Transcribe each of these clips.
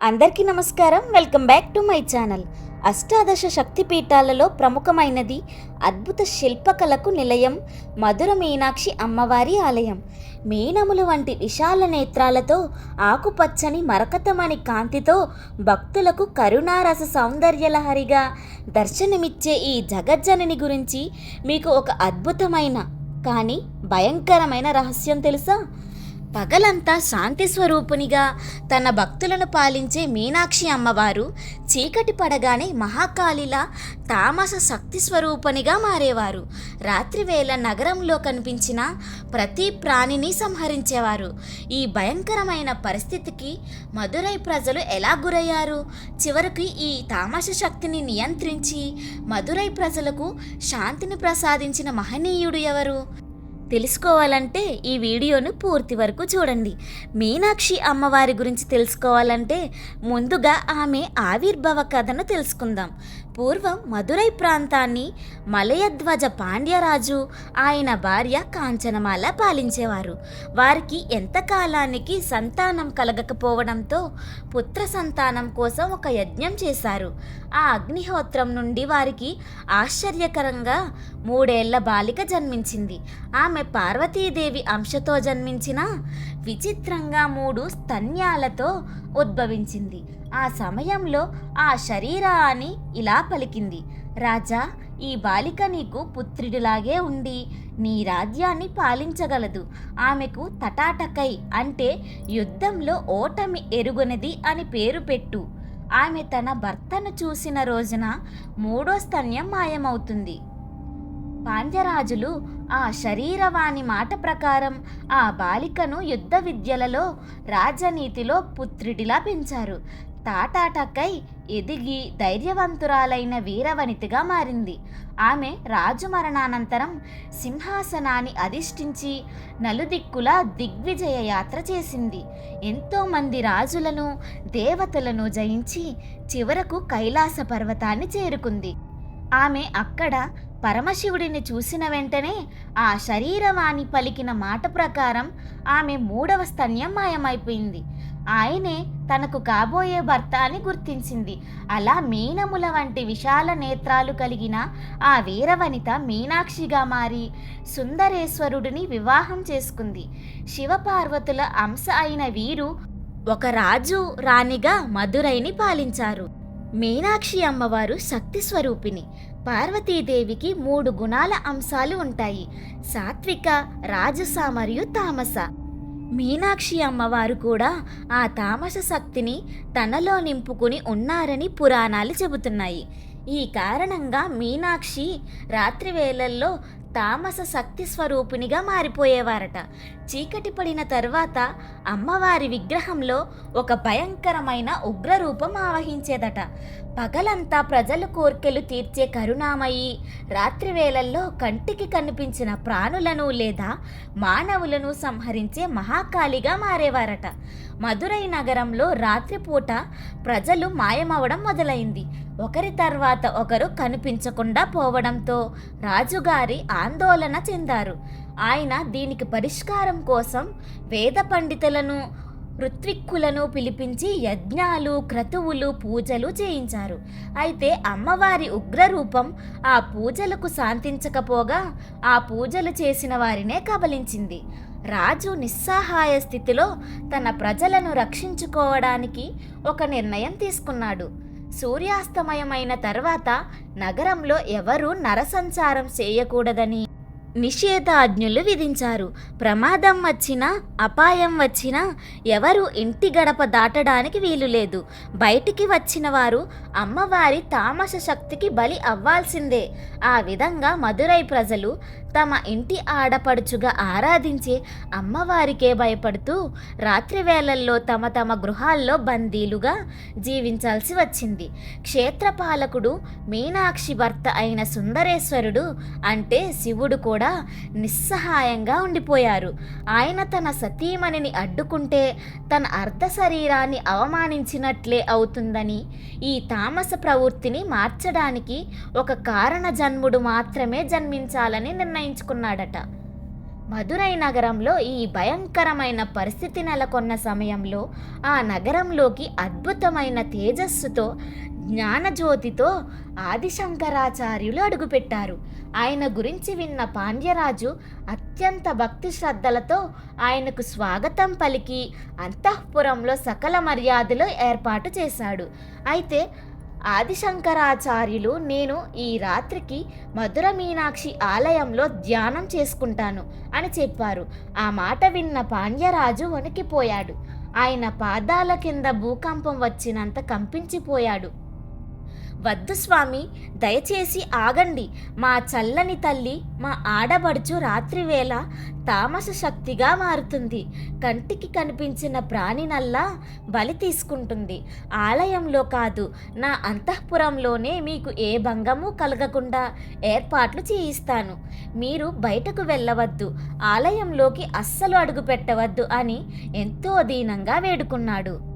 అందరికీ నమస్కారం. Welcome back to my channel. అష్టాదశ శక్తి పీఠాలలో ప్రముఖమైనది అద్భుత శిల్పకళకు నిలయం మధుర మీనాక్షి అమ్మవారి ఆలయం. మీనములు వంటి విశాల నేత్రాలతో ఆకుపచ్చని మరకతమణి కాంతితో భక్తులకు కరుణారస సౌందర్యలహరిగా దర్శనమిచ్చే ఈ జగజ్జనని గురించి మీకు ఒక అద్భుతమైన కానీ భయంకరమైన రహస్యం తెలుసా? పగలంతా శాంతి స్వరూపునిగా తన భక్తులను పాలించే మీనాక్షి అమ్మవారు చీకటి పడగానే మహాకాళిలా తామస శక్తి స్వరూపనిగా మారేవారు. రాత్రివేళ నగరంలో కనిపించిన ప్రతి ప్రాణిని సంహరించేవారు. ఈ భయంకరమైన పరిస్థితికి మదురై ప్రజలు ఎలా గురయ్యారు? చివరికి ఈ తామస శక్తిని నియంత్రించి మదురై ప్రజలకు శాంతిని ప్రసాదించిన మహనీయుడు ఎవరు? తెలుసుకోవాలంటే ఈ వీడియోను పూర్తి వరకు చూడండి. మీనాక్షి అమ్మవారి గురించి తెలుసుకోవాలంటే ముందుగా ఆమె ఆవిర్భవ కథను తెలుసుకుందాం. పూర్వం మధురై ప్రాంతాన్ని మలయధ్వజ పాండ్యరాజు ఆయన భార్య కాంచనమాల పాలించేవారు. వారికి ఎంతకాలానికి సంతానం కలగకపోవడంతో పుత్ర సంతానం కోసం ఒక యజ్ఞం చేశారు. ఆ అగ్నిహోత్రం నుండి వారికి ఆశ్చర్యకరంగా మూడేళ్ళ బాలిక జన్మించింది. ఆమె పార్వతీదేవి అంశతో జన్మించిన విచిత్రంగా మూడు స్తన్యాలతో ఉద్భవించింది. ఆ సమయంలో ఆ శరీరాన్ని ఇలా పలికింది. రాజా ఈ బాలిక నీకు పుత్రుడిలాగే ఉండి నీ రాజ్యాన్ని పాలించగలదు. ఆమెకు తటాటకై అంటే యుద్ధంలో ఓటమి ఎరుగునది అని పేరు పెట్టు. ఆమె తన భర్తను చూసిన రోజున మూడో స్తన్యం మాయమవుతుంది. పాండ్యరాజులు ఆ శరీరవాణి మాట ప్రకారం ఆ బాలికను యుద్ధ విద్యలలో రాజనీతిలో పుత్రుడిలా పెంచారు. తాటాటకై ఎదిగి ధైర్యవంతురాలైన వీరవనితిగా మారింది. ఆమె రాజు మరణానంతరం సింహాసనాన్ని అధిష్ఠించి నలుదిక్కులా దిగ్విజయ యాత్ర చేసింది. ఎంతోమంది రాజులను దేవతలను జయించి చివరకు కైలాస పర్వతాన్ని చేరుకుంది. ఆమె అక్కడ పరమశివుడిని చూసిన వెంటనే ఆ శరీరవాణి పలికిన మాట ప్రకారం ఆమె మూడవ స్తన్యం మాయమైపోయింది ఆయనే తనకు కాబోయే భర్త అని గుర్తించింది. అలా మీనముల వంటి విశాల నేత్రాలు కలిగిన ఆ వీరవనిత మీనాక్షిగా మారి సుందరేశ్వరుడిని వివాహం చేసుకుంది. శివపార్వతుల అంశ అయిన వీరు ఒక రాజు రాణిగా మధురైని పాలించారు. మీనాక్షి అమ్మవారు శక్తి స్వరూపిణి. పార్వతీదేవికి మూడు గుణాల అంశాలు ఉంటాయి. సాత్విక రాజస మరియు తామస. మీనాక్షి అమ్మవారు కూడా ఆ తామస శక్తిని తనలో నింపుకుని ఉన్నారని పురాణాలు చెబుతున్నాయి. ఈ కారణంగా మీనాక్షి రాత్రి వేళల్లో తామస శక్తి స్వరూపినిగా మారిపోయేవారట. చీకటి పడిన తర్వాత అమ్మవారి విగ్రహంలో ఒక భయంకరమైన ఉగ్రరూపం ఆవహించేదట. పగలంతా ప్రజలు కోర్కెలు తీర్చే కరుణామయి రాత్రివేళల్లో కంటికి కనిపించిన ప్రాణులను లేదా మానవులను సంహరించే మహాకాళిగా మారేవారట. మదురై నగరంలో రాత్రిపూట ప్రజలు మాయమవడం మొదలైంది. ఒకరి తర్వాత ఒకరు కనిపించకుండా పోవడంతో రాజుగారి ఆందోళన చెందారు. ఆయన దీనికి పరిష్కారం కోసం వేద పండితులను ఋత్విక్కులను పిలిపించి యజ్ఞాలు క్రతువులు పూజలు చేయించారు. అయితే అమ్మవారి ఉగ్రరూపం ఆ పూజలకు శాంతించకపోగా ఆ పూజలు చేసిన వారినే కబలించింది. రాజు నిస్సహాయ స్థితిలో తన ప్రజలను రక్షించుకోవడానికి ఒక నిర్ణయం తీసుకున్నాడు. సూర్యాస్తమయమైన తర్వాత నగరంలో ఎవరూ నరసంచారం చేయకూడదని నిషేధాజ్ఞులు విధించారు. ప్రమాదం వచ్చినా అపాయం వచ్చినా ఎవరు ఇంటి గడప దాటడానికి వీలు లేదు. బయటికి వచ్చిన వారు అమ్మవారి తామస శక్తికి బలి అవ్వాల్సిందే. ఆ విధంగా మదురై ప్రజలు తమ ఇంటి ఆడపడుచుగా ఆరాధించే అమ్మవారికే భయపడుతూ రాత్రి వేళల్లో తమ తమ గృహాల్లో బందీలుగా జీవించాల్సి వచ్చింది. క్షేత్రపాలకుడు మీనాక్షి భర్త అయిన సుందరేశ్వరుడు అంటే శివుడు కూడా నిస్సహాయంగా ఉండిపోయారు. ఆయన తన సతీమణిని అడ్డుకుంటే తన అర్ధ శరీరాన్ని అవమానించినట్లే అవుతుందని ఈ తామస ప్రవృత్తిని మార్చడానికి ఒక కారణ జన్ముడు మాత్రమే జన్మించాలని నిర్ణయించుకున్నాడట మధురై నగరంలో ఈ భయంకరమైన పరిస్థితి నెలకొన్న సమయంలో ఆ నగరంలోకి అద్భుతమైన తేజస్సుతో జ్ఞానజ్యోతితో ఆదిశంకరాచార్యులు అడుగుపెట్టారు. ఆయన గురించి విన్న పాండ్యరాజు అత్యంత భక్తి శ్రద్ధలతో ఆయనకు స్వాగతం పలికి అంతఃపురంలో సకల మర్యాదలు ఏర్పాటు చేశాడు. అయితే ఆదిశంకరాచార్యులు నేను ఈ రాత్రికి మధుర మీనాక్షి ఆలయంలో ధ్యానం చేసుకుంటాను అని చెప్పారు. ఆ మాట విన్న పాండ్యరాజు వణికిపోయాడు. ఆయన పాదాల కింద భూకంపం వచ్చినంత కంపించిపోయాడు. వద్దు స్వామి దయచేసి ఆగండి. మా చల్లని తల్లి మా ఆడబడుచు రాత్రివేళ తామస శక్తిగా మారుతుంది. కంటికి కనిపించిన ప్రాణినల్లా బలి తీసుకుంటుంది. ఆలయంలో కాదు నా అంతఃపురంలోనే మీకు ఏ భంగము కలగకుండా ఏర్పాట్లు చేయిస్తాను. మీరు బయటకు వెళ్ళవద్దు ఆలయంలోకి అస్సలు అడుగు పెట్టవద్దు అని ఎంతో దీనంగా వేడుకున్నాడు.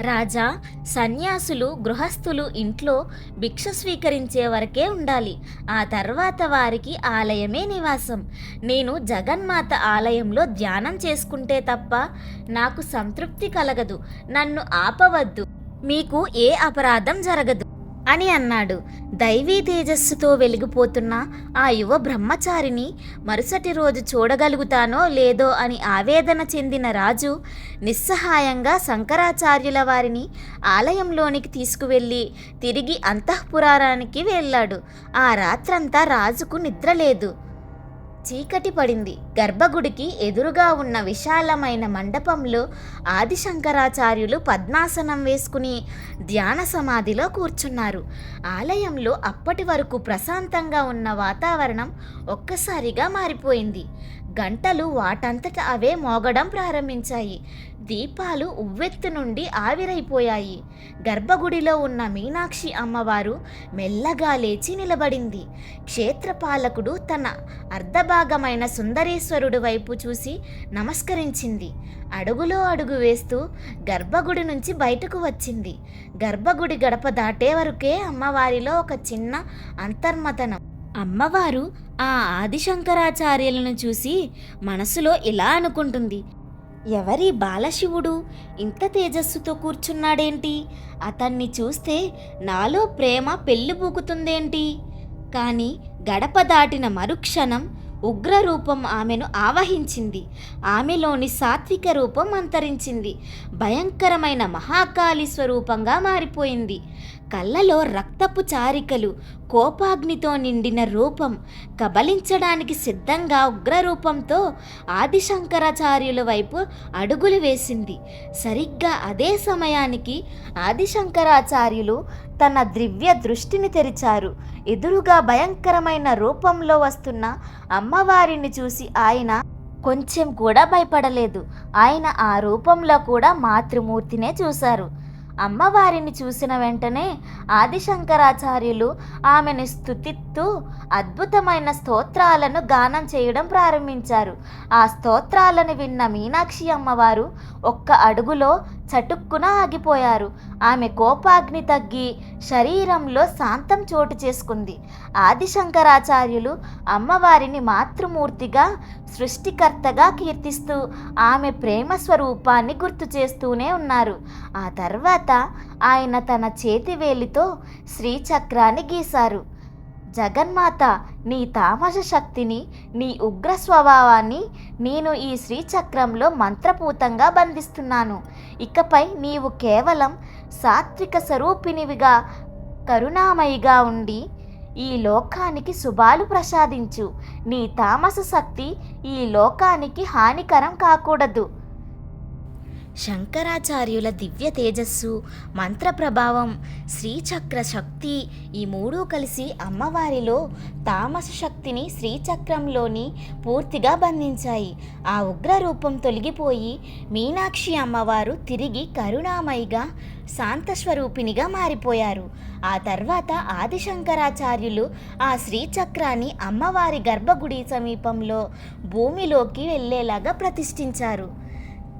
రాజా సన్యాసులు గృహస్థులు ఇంట్లో భిక్ష స్వీకరించే వరకే ఉండాలి. ఆ తర్వాత వారికి ఆలయమే నివాసం. నేను జగన్మాత ఆలయంలో ధ్యానం చేసుకుంటే తప్ప నాకు సంతృప్తి కలగదు. నన్ను ఆపవద్దు. మీకు ఏ అపరాధం జరగదు. అని అన్నాడు. దైవీ తేజస్సుతో వెలిగిపోతున్న ఆ యువ బ్రహ్మచారిని మరుసటి రోజు చూడగలుగుతానో లేదో అని ఆవేదన చెందిన రాజు నిస్సహాయంగా శంకరాచార్యుల వారిని ఆలయంలోనికి తీసుకువెళ్ళి తిరిగి అంతఃపురాణానికి వెళ్ళాడు. ఆ రాత్రంతా రాజుకు నిద్ర లేదు. చీకటి పడింది. గర్భగుడికి ఎదురుగా ఉన్న విశాలమైన మండపంలో ఆదిశంకరాచార్యులు పద్మాసనం వేసుకుని ధ్యాన సమాధిలో కూర్చున్నారు. ఆలయంలో అప్పటి వరకు ప్రశాంతంగా ఉన్న వాతావరణం ఒక్కసారిగా మారిపోయింది. గంటలు వాటంతట అవే మోగడం ప్రారంభించాయి. దీపాలు ఉవ్వెత్తు నుండి ఆవిరైపోయాయి. గర్భగుడిలో ఉన్న మీనాక్షి అమ్మవారు మెల్లగా లేచి నిలబడింది. క్షేత్రపాలకుడు తన అర్ధభాగమైన సుందరేశ్వరుడు వైపు చూసి నమస్కరించింది. అడుగులో అడుగు వేస్తూ గర్భగుడి నుంచి బయటకు వచ్చింది. గర్భగుడి గడప దాటే వరకే అమ్మవారిలో ఒక చిన్న అంతర్మతనం. అమ్మవారు ఆ ఆదిశంకరాచార్యులను చూసి మనసులో ఇలా అనుకుంటుంది. ఎవరి బాలశివుడు ఇంత తేజస్సుతో కూర్చున్నాడేంటి? అతన్ని చూస్తే నాలో ప్రేమ పెళ్ళిబూకుతుందేంటి కానీ గడప దాటిన మరుక్షణం ఉగ్రరూపం ఆమెను ఆవహించింది. ఆమెలోని సాత్విక రూపం అంతరించింది. భయంకరమైన మహాకాళి స్వరూపంగా మారిపోయింది. కళ్ళలో రక్తపు చారికలు కోపాగ్నితో నిండిన రూపం కబలించడానికి సిద్ధంగా ఉగ్రరూపంతో ఆదిశంకరాచార్యుల వైపు అడుగులు వేసింది. సరిగ్గా అదే సమయానికి ఆదిశంకరాచార్యులు తన దివ్య దృష్టిని తెరిచారు. ఎదురుగా భయంకరమైన రూపంలో వస్తున్న అమ్మవారిని చూసి ఆయన కొంచెం కూడా భయపడలేదు. ఆయన ఆ రూపంలో కూడా మాతృమూర్తినే చూశారు. అమ్మవారిని చూసిన వెంటనే ఆదిశంకరాచార్యులు ఆమెను స్థుతిత్తూ అద్భుతమైన స్తోత్రాలను గానం చేయడం ప్రారంభించారు. ఆ స్తోత్రాలను విన్న మీనాక్షి అమ్మవారు ఒక్క అడుగులో చటుక్కున ఆగిపోయారు. ఆమె కోపాగ్ని తగ్గి శరీరంలో శాంతం చోటు చేసుకుంది. ఆదిశంకరాచార్యులు అమ్మవారిని మాతృమూర్తిగా సృష్టికర్తగా కీర్తిస్తూ ఆమె ప్రేమ స్వరూపాన్ని గుర్తు చేస్తూనే ఉన్నారు. ఆ తర్వాత ఆయన తన చేతివేలితో శ్రీచక్రాన్ని గీశారు. జగన్మాత నీ తామస శక్తిని నీ ఉగ్ర స్వభావాన్ని నేను ఈ శ్రీచక్రంలో మంత్రపూతంగా బంధిస్తున్నాను. ఇకపై నీవు కేవలం సాత్విక స్వరూపినివిగా కరుణామయిగా ఉండి ఈ లోకానికి శుభాలు ప్రసాదించు. నీ తామస శక్తి ఈ లోకానికి హానికరం కాకూడదు. శంకరాచార్యుల దివ్య తేజస్సు మంత్ర ప్రభావం శ్రీచక్ర శక్తి ఈ మూడు కలిసి అమ్మవారిలో తామస శక్తిని శ్రీచక్రంలోని పూర్తిగా బంధించాయి. ఆ ఉగ్ర రూపం తొలగిపోయి మీనాక్షి అమ్మవారు తిరిగి కరుణామయిగా శాంతస్వరూపిణిగా మారిపోయారు. ఆ తర్వాత ఆదిశంకరాచార్యులు ఆ శ్రీచక్రాన్ని అమ్మవారి గర్భగుడి సమీపంలో భూమిలోకి వెళ్ళేలాగా ప్రతిష్ఠించారు.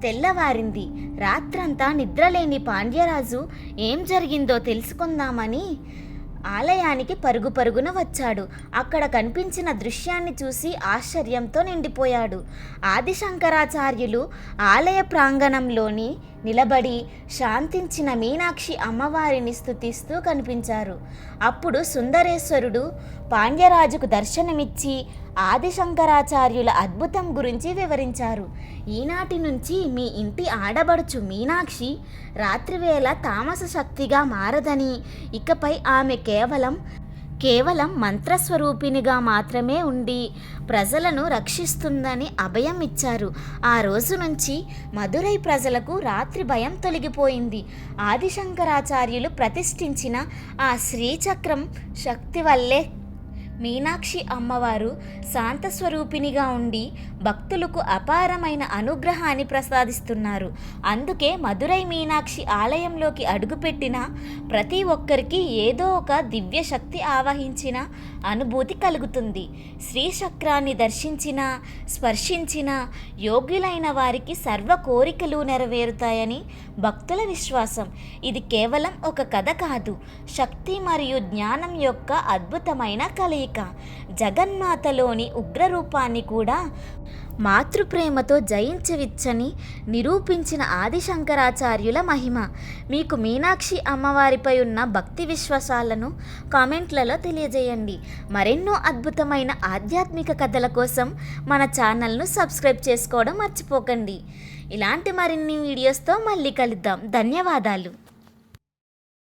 తెల్లవారింది. రాత్రంతా నిద్రలేని పాండ్యరాజు ఏం జరిగిందో తెలుసుకుందామని ఆలయానికి పరుగు పరుగున వచ్చాడు. అక్కడ కనిపించిన దృశ్యాన్ని చూసి ఆశ్చర్యంతో నిండిపోయాడు. ఆదిశంకరాచార్యులు ఆలయ ప్రాంగణంలోని నిలబడి శాంతించిన మీనాక్షి అమ్మవారిని స్థుతిస్తూ కనిపించారు. అప్పుడు సుందరేశ్వరుడు పాండ్యరాజుకు దర్శనమిచ్చి ఆదిశంకరాచార్యుల అద్భుతం గురించి వివరించారు. ఈనాటి నుంచి మీ ఇంటి ఆడబడుచు మీనాక్షి రాత్రివేళ తామస శక్తిగా మారదని ఇకపై ఆమె కేవలం కేవలం మంత్రస్వరూపినిగా మాత్రమే ఉండి ప్రజలను రక్షిస్తుందని అభయం ఇచ్చారు. ఆ రోజు నుంచి మదురై ప్రజలకు రాత్రి భయం తొలగిపోయింది. ఆదిశంకరాచార్యులు ప్రతిష్ఠించిన ఆ శ్రీచక్రం శక్తి వల్లే మీనాక్షి అమ్మవారు శాంతస్వరూపినిగా ఉండి భక్తులకు అపారమైన అనుగ్రహాన్ని ప్రసాదిస్తున్నారు. అందుకే మధురై మీనాక్షి ఆలయంలోకి అడుగుపెట్టిన ప్రతి ఒక్కరికి ఏదో ఒక దివ్య శక్తి ఆవహించిన అనుభూతి కలుగుతుంది. శ్రీచక్రాన్ని దర్శించిన స్పర్శించిన యోగ్యులైన వారికి సర్వ కోరికలు నెరవేరుతాయని భక్తుల విశ్వాసం. ఇది కేవలం ఒక కథ కాదు. శక్తి మరియు జ్ఞానం యొక్క అద్భుతమైన కలయిక. జగన్మాతలోని ఉగ్రరూపాన్ని కూడా మాతృప్రేమతో జయించవచ్చని నిరూపించిన ఆదిశంకరాచార్యుల మహిమ. మీకు మీనాక్షి అమ్మవారిపై ఉన్న భక్తి విశ్వాసాలను కామెంట్లలో తెలియజేయండి. మరెన్నో అద్భుతమైన ఆధ్యాత్మిక కథల కోసం మన ఛానల్ను సబ్స్క్రైబ్ చేసుకోవడం మర్చిపోకండి. ఇలాంటి మరిన్ని వీడియోస్తో మళ్ళీ కలుద్దాం. ధన్యవాదాలు.